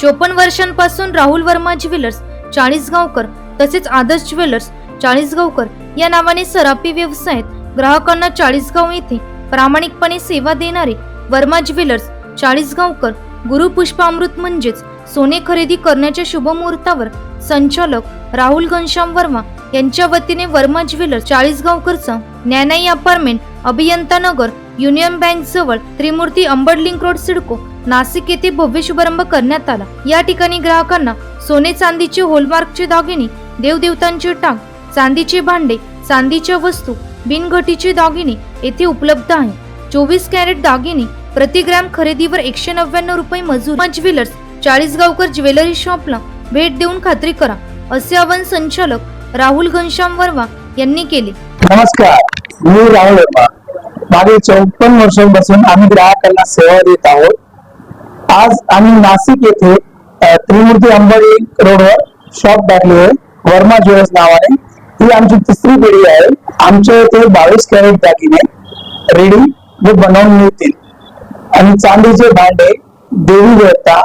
चोपन्न वर्षांपासून राहुल वर्मा ज्वेलर्स चाळीसगावकर तसेच आदर्श ज्वेलर्स चाळीसगावकर या नावाने सरापी व्यवसायात ग्राहकांना चाळीसगाव येथे प्रामाणिकपणे सेवा देणारे वर्मा ज्वेलर्स चाळीसगावकर गुरु पुष्पामृत म्हणजेच सोने खरेदी करण्याच्या शुभ मुहूर्तावर संचालक राहुल घनश्याम वर्मा यांच्या वतीने Verma jewellers चाळीसगावकरचं Dnyanai apartment Abhiyantanagar Union Bank जवळ त्रिमूर्ती अंबड लिंक रोड सिडको नाशिक येथे भव्य शुभारंभ करण्यात आला. या ठिकाणी ग्राहकांना सोने चांदीचे होलमार्कचे दागिने देवदेवतांचे टांग चांदीचे भांडे चांदीच्या वस्तू बिनघटीचे दागिने येथे उपलब्ध आहे. चोवीस कॅरेट दागिने प्रति ग्रॅम खरेदीवर एकशे नव्याण्णव रुपये मजूर. ज्वेलर्स चाळीसगावकर ज्वेलरी शॉपला भेट देऊन खात्री करा असे आवाहन संचालक राहुल घनश्याम वर्मा यांनी केले. नमस्कार मी राहुल वर्मा. मागे चौपन्न वर्षांपासून आम्ही ग्राहकांना सेवा देत आहोत. आज आम्ही नाशिक येथे त्रिमूर्ती अंबरी रोडवर शॉप टाकली आहे. वर्मा ज्वेलर्स नावाने ही आमची तिसरी पिढी आहे. आमच्या इथे बावीस कॅरेट दागिने रेडी व बनवून मिळतील. आणि चांदीचे भांडे देवी देवता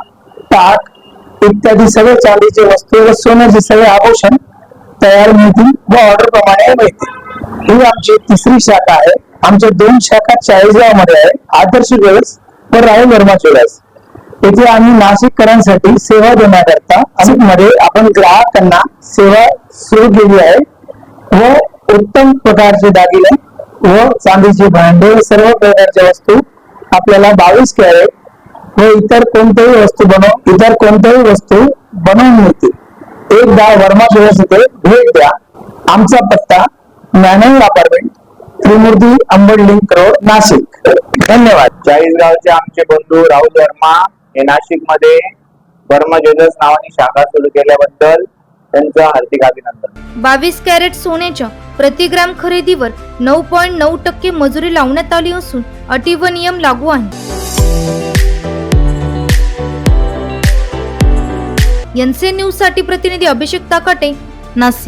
ताक इत्यादी सगळे चांदीचे वस्तू व सोन्याचे सगळे आभूषण तयार मिळतील व ऑर्डर प्रमाणे मिळतील. ही आमची तिसरी शाखा आहे. आमच्या दोन शाखा चाळीसगावमध्ये आहे. आदर्श ज्वेलर्स व राहुल वर्मा ज्वेलर्स येथे आम्ही नाशिककरांसाठी सेवा देण्याकरता मध्ये आपण ग्राहकांना सेवा सुरू केली आहे. व उत्तम प्रकारचे दागिने व चांदीचे भांडे सर्व प्रकारच्या वस्तू आपल्याला बावीस कॅरेट व इतर कोणत्याही वस्तू बनव इतर कोणत्याही वस्तू बनवून मिळतील. एकदा वर्मा ज्वेलर्स इथे भेट द्या. आमचा पत्ता मॅनल apartment Trimurti Ambad link road Nashik. धन्यवाद. चाळीसगावचे आमचे बंधू राहुल वर्मा हे नाशिकमध्ये वर्मा ज्वेलर्स नावाने शाखा सुरू केल्याबद्दल त्यांचं हार्दिक अभिनंदन. बावीस कॅरेट सोन्याच्या प्रति ग्रॅम खरेदीवर नऊ पॉईंट नऊ टक्के मजुरी लावण्यात आली असून अटी व नियम लागू आहे. एनसे न्यूजसाठी प्रतिनिधी अभिषेक ताकाटे नाशिक.